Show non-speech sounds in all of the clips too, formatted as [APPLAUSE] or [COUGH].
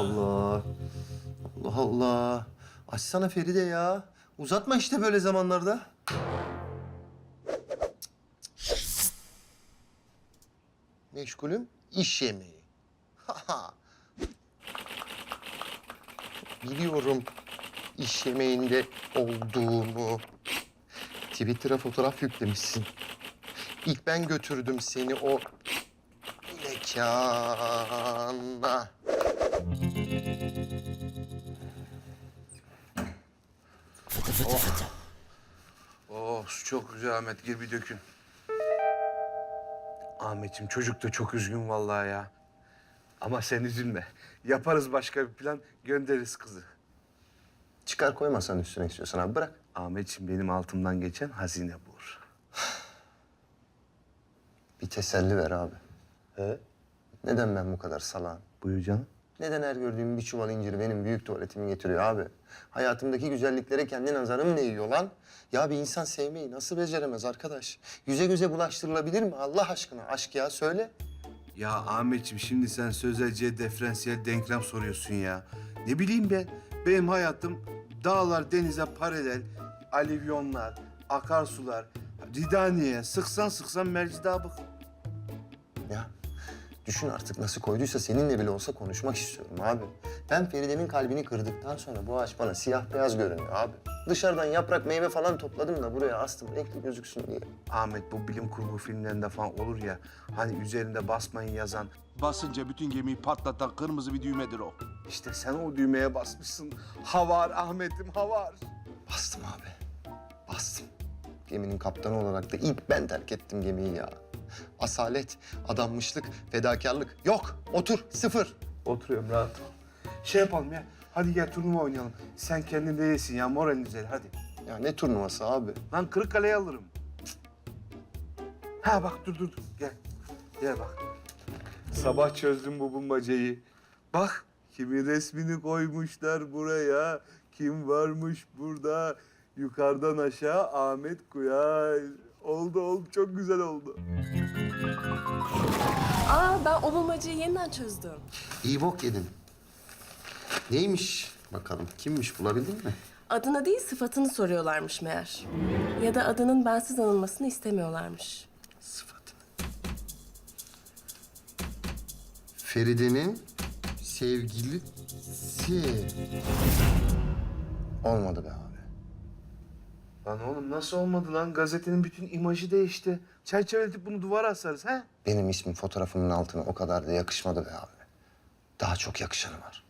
Allah. Allah Allah. Açsana Feride ya. Uzatma işte böyle zamanlarda. Meşgulüm iş yemeği. Biliyorum iş yemeğinde olduğumu. Twitter'a fotoğraf yüklemişsin. İlk ben götürdüm seni o mekana. Oh su çok güzel Ahmet. Gir bir dökün. Ahmetciğim çocuk da çok üzgün vallahi ya. Ama sen üzülme. Yaparız başka bir plan, göndeririz kızı. Çıkar koymasan üstüne istiyorsan abi bırak. Ahmetciğim benim altımdan geçen hazine bur. Bir teselli ver abi. He? Neden ben bu kadar salağım? Buyur canım. Neden her gördüğüm bir çuval incir benim büyük tuvaletimi getiriyor abi? Hayatımdaki güzelliklere kendi nazarım değiyor lan. Ya bir insan sevmeyi nasıl beceremez arkadaş? Yüze göze bulaştırılabilir mi Allah aşkına? Aşk ya söyle. Ya Ahmetciğim şimdi sen sözelciye diferansiyel denklem soruyorsun ya. Ne bileyim ben. Benim hayatım dağlar denize paralel, alivyonlar, akarsular, Ridaniye, sıksan sıksan mercidabık. Ya düşün artık nasıl koyduysa seninle bile olsa konuşmak istiyorum abi. Ben Feride'min kalbini kırdıktan sonra bu ağaç bana siyah beyaz görünüyor abi. Dışarıdan yaprak meyve falan topladım da buraya astım renkli gözüksün diye. Ahmet bu bilim kurgu filmlerinde falan olur ya. Hani üzerinde basmayın yazan. Basınca bütün gemiyi patlatan kırmızı bir düğmedir o. İşte sen o düğmeye basmışsın. Havar Ahmet'im havar. Bastım abi. Bastım. Geminin kaptanı olarak da ilk ben terk ettim gemiyi ya. Asalet, adanmışlık, fedakarlık. Yok, otur, sıfır. Oturuyorum rahat ol. Şey yapalım ya. Hadi gel turnuva oynayalım. Sen kendin de yesin ya moralin güzel hadi. Ya ne turnuvası abi? Lan Kırıkkale'yi alırım. Ha bak dur dur dur. Gel. Gel bak. Sabah çözdüm bu bulmacayı. Bak kimin resmini koymuşlar buraya. Kim varmış burada? Yukarıdan aşağı Ahmet Kuyar. Oldu oldu çok güzel oldu. Aa ben o bulmacayı yeniden çözdüm. İyi bok yedin. Neymiş bakalım? Kimmiş bulabildin mi? Adına değil sıfatını soruyorlarmış meğer. Ya da adının bensiz anılmasını istemiyorlarmış. Sıfatı. Feride'nin sevgilisi. Olmadı be abi. Lan oğlum nasıl olmadı lan? Gazetenin bütün imajı değişti. Çerçeveletip bunu duvara asarız ha? Benim ismim fotoğrafımın altına o kadar da yakışmadı be abi. Daha çok yakışanı var.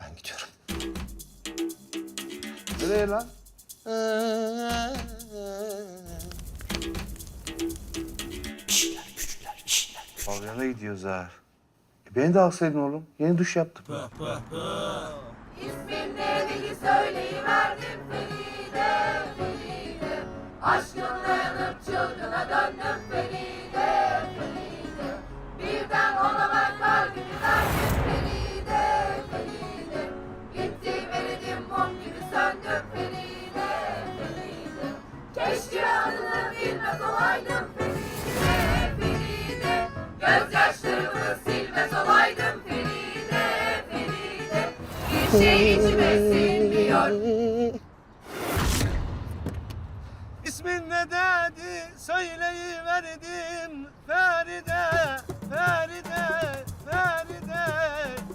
Ben gidiyorum. Nereye lan? Pavyona gidiyoruz ha. E beni de alsaydın oğlum. Yeni duş yaptım. İsminleri söyleyiverdim dedi? Söyleyiverdim. Feride, Feride, Feride.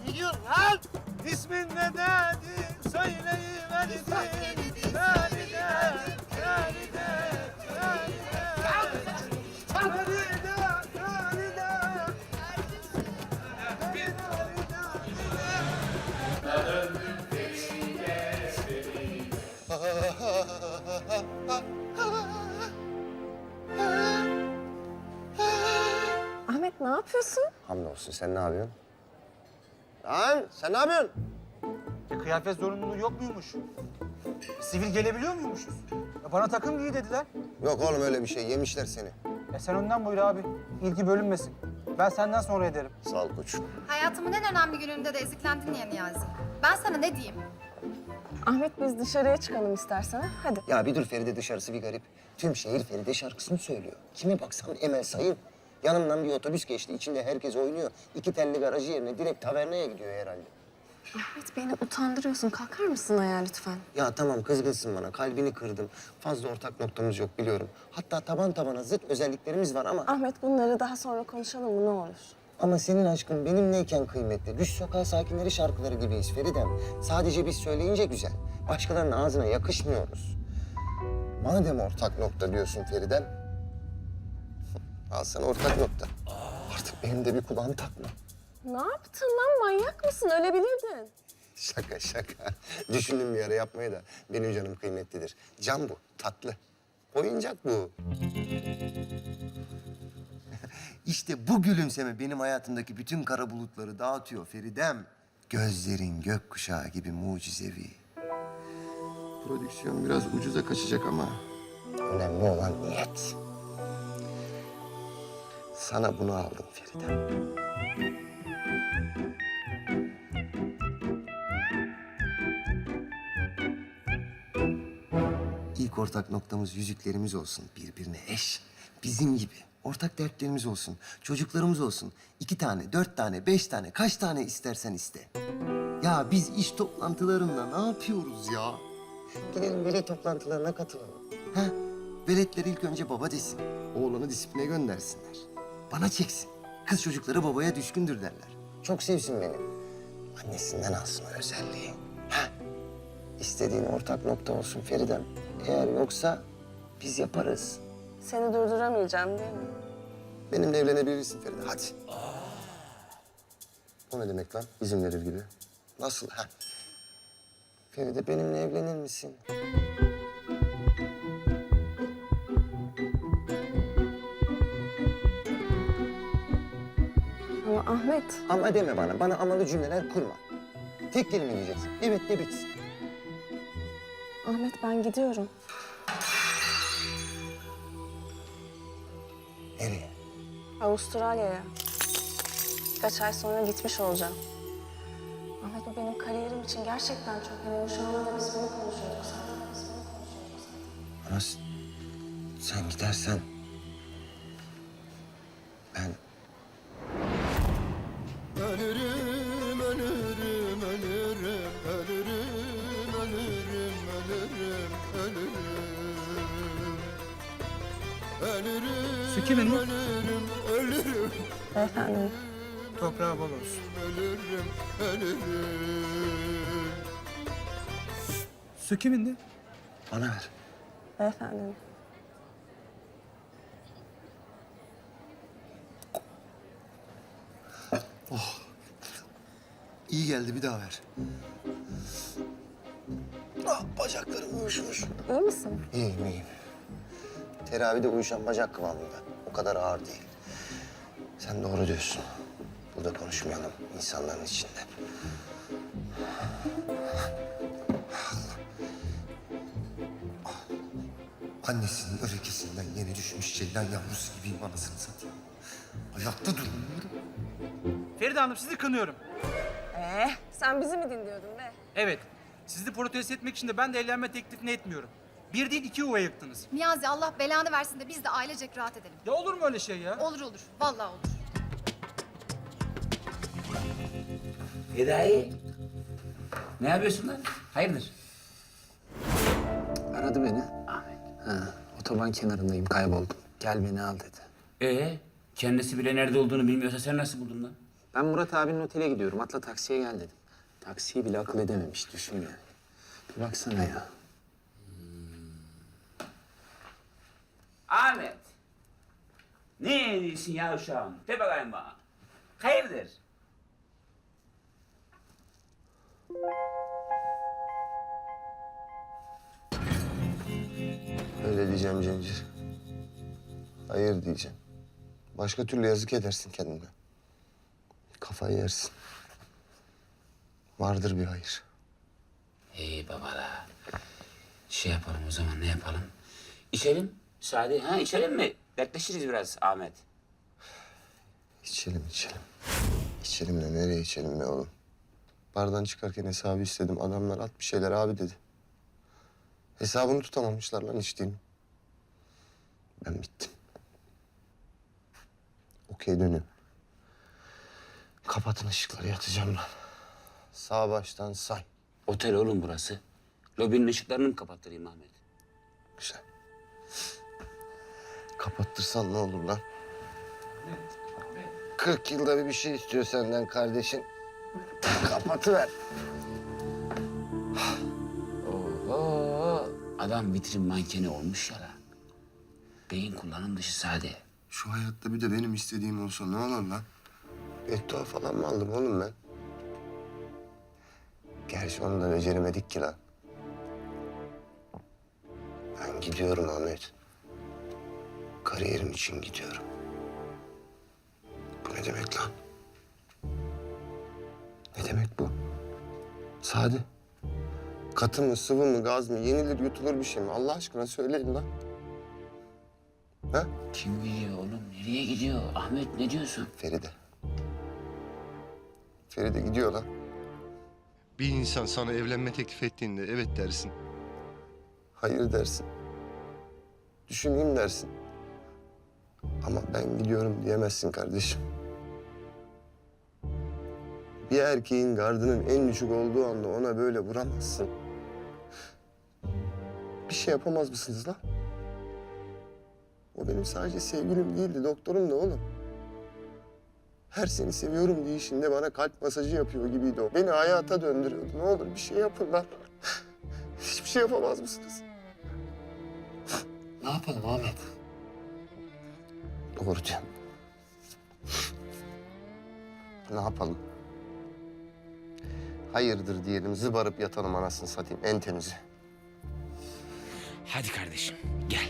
Ne diyorsun lan? İsmin ne dedi? Söyleyiverdim. Feride. Yapıyorsun? Hamdolsun sen ne yapıyorsun? Lan sen ne yapıyorsun? E, kıyafet zorunluluğu yok muymuş? Sivil gelebiliyor muymuşuz? Ya bana takım giy dediler. Yok oğlum öyle bir şey yemişler seni. E sen önden buyur abi. İlgi bölünmesin. Ben senden sonra ederim. Sağ ol koçum. Hayatımın en önemli gününde de eziklendin ya Niyazi. Ben sana ne diyeyim? Ahmet biz dışarıya çıkalım istersen. ha? Hadi. Ya bir dur Feride dışarısı bir garip. Tüm şehir Feride şarkısını söylüyor. Kime baksam Emel Sayın. Yanımdan bir otobüs geçti. içinde herkes oynuyor. İki telli garajı yerine direkt tavernaya gidiyor herhalde. Ahmet beni utandırıyorsun. Kalkar mısın ayağa lütfen? Ya tamam kızgınsın bana. Kalbini kırdım. Fazla ortak noktamız yok biliyorum. Hatta taban tabana zıt özelliklerimiz var ama... Ahmet bunları daha sonra konuşalım mı ne olur? Ama senin aşkın benimleyken kıymetli. Düş sokağı sakinleri şarkıları gibiyiz Feridem. Sadece biz söyleyince güzel. Başkalarının ağzına yakışmıyoruz. Madem ortak nokta diyorsun Feridem. Al sana ortak nokta. Artık benim de bir kulağım takma. Ne yaptın lan manyak mısın ölebilirdin. Şaka şaka. Düşündüm bir ara yapmayı da benim canım kıymetlidir. Can bu, tatlı. Oyuncak bu. [LAUGHS] işte bu gülümseme benim hayatımdaki bütün kara bulutları dağıtıyor Feridem. Gözlerin gökkuşağı gibi mucizevi. Prodüksiyon biraz ucuza kaçacak ama... Önemli olan niyet. Sana bunu aldım Feridem. İlk ortak noktamız yüzüklerimiz olsun. Birbirine eş. Bizim gibi. Ortak dertlerimiz olsun. Çocuklarımız olsun. İki tane, dört tane, beş tane, kaç tane istersen iste. Ya biz iş toplantılarında ne yapıyoruz ya? Gidelim veli toplantılarına katılalım. Ha? Veletler ilk önce baba desin. Oğlanı disipline göndersinler. Bana çeksin. Kız çocukları babaya düşkündür derler. Çok sevsin beni. Annesinden alsın o özelliği. Ha? İstediğin ortak nokta olsun Feridem. Eğer yoksa biz yaparız. Seni durduramayacağım değil mi? Benimle evlenebilirsin Feride. Hadi. O ne demek lan? İzin verir gibi. Nasıl? Ha? Feride benimle evlenir misin? Ama Ahmet Ama deme bana. Bana amalı cümleler kurma. Tek kelime diyeceksin. Evet de bitsin. Ahmet ben gidiyorum. Nereye? Avustralya'ya. Birkaç ay sonra gitmiş olacağım. Ahmet bu benim kariyerim için gerçekten çok önemli. Şu anda da biz bunu konuşuyorduk zaten. Biz bunu konuşuyorduk zaten. Ama sen gidersen... Ben... Su kimin mi? ölürüm, ölürüm, Beyefendi. Toprağı bol olsun. ölürüm, ölürüm. Su kimindi? Bana ver. Beyefendi. İyi geldi bir daha ver. Ah bacaklarım uyuşmuş. İyi misin? İyiyim iyiyim. Teravide uyuşan bacak kıvamında. O kadar ağır değil. Sen doğru diyorsun. Burada konuşmayalım insanların içinde. Annesinin örekesinden yeni düşmüş ceylan yavrusu gibiyim anasını satayım. Ayakta durmuyorum. Feride Hanım sizi kınıyorum. Ee, sen bizi mi dinliyordun be? Evet. Sizi protesto etmek için de ben de evlenme teklifini etmiyorum. Bir değil iki yuva yıktınız. Niyazi Allah belanı versin de biz de ailecek rahat edelim. Ya olur mu öyle şey ya? Olur olur. Vallahi olur. Fedai. Ne yapıyorsun lan? Hayırdır? Aradı beni. Ahmet. Ha, otoban kenarındayım, kayboldum. Gel beni al dedi. Ee, kendisi bile nerede olduğunu bilmiyorsa sen nasıl buldun lan? Ben Murat abinin otele gidiyorum. Atla taksiye gel dedim. Taksiyi bile akıl edememiş, düşün yani. Bir baksana ya. Ahmet. Ne diyorsun ya uşağım? De bakayım bana. Hayırdır? Öyle diyeceğim Cemcir. Hayır diyeceğim. Başka türlü yazık edersin kendine. Kafayı yersin. Vardır bir hayır. İyi babala. Şey yapalım o zaman ne yapalım? İçelim. Sade ha içelim mi? Dertleşiriz biraz Ahmet. İçelim içelim. İçelim de nereye içelim be oğlum? Bardan çıkarken hesabı istedim. Adamlar at bir şeyler abi dedi. Hesabını tutamamışlar lan içtiğim. Ben bittim. Okey dönüyorum. Kapatın ışıkları yatacağım lan. Sağ baştan say. Otel oğlum burası. Lobinin ışıklarını mı kapattırayım Ahmet? Güzel. Kapattırsan ne olur lan? 40 yılda bir bir şey istiyor senden kardeşin. Kapatıver. Oho! Adam vitrin mankeni olmuş ya lan. Beyin kullanım dışı sade. Şu hayatta bir de benim istediğim olsa ne olur lan? Beddua falan mı aldım oğlum ben? Gerçi onu da beceremedik ki lan. Ben gidiyorum Ahmet. Kariyerim için gidiyorum. Bu ne demek lan? Ne demek bu? Sade. Katı mı, sıvı mı, gaz mı, yenilir yutulur bir şey mi? Allah aşkına söyleyin lan. Ha? Kim gidiyor oğlum? Nereye gidiyor? Ahmet ne diyorsun? Feride. Feride gidiyor lan. Bir insan sana evlenme teklif ettiğinde evet dersin. Hayır dersin. Düşüneyim dersin. Ama ben gidiyorum diyemezsin kardeşim. Bir erkeğin gardının en düşük olduğu anda ona böyle vuramazsın. Bir şey yapamaz mısınız lan? O benim sadece sevgilim değildi, doktorum da oğlum. Her seni seviyorum deyişinde bana kalp masajı yapıyor gibiydi o. Beni hayata döndürüyordu. Ne olur bir şey yapın lan. Hiçbir şey yapamaz mısınız? Ne yapalım Ahmet? Diyorsun. Ne yapalım? Hayırdır diyelim, zıbarıp yatalım anasını satayım. En temizi. Hadi kardeşim gel.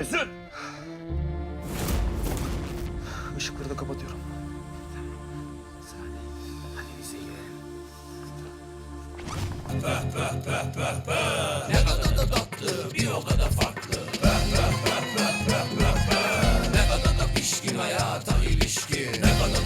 Işıkları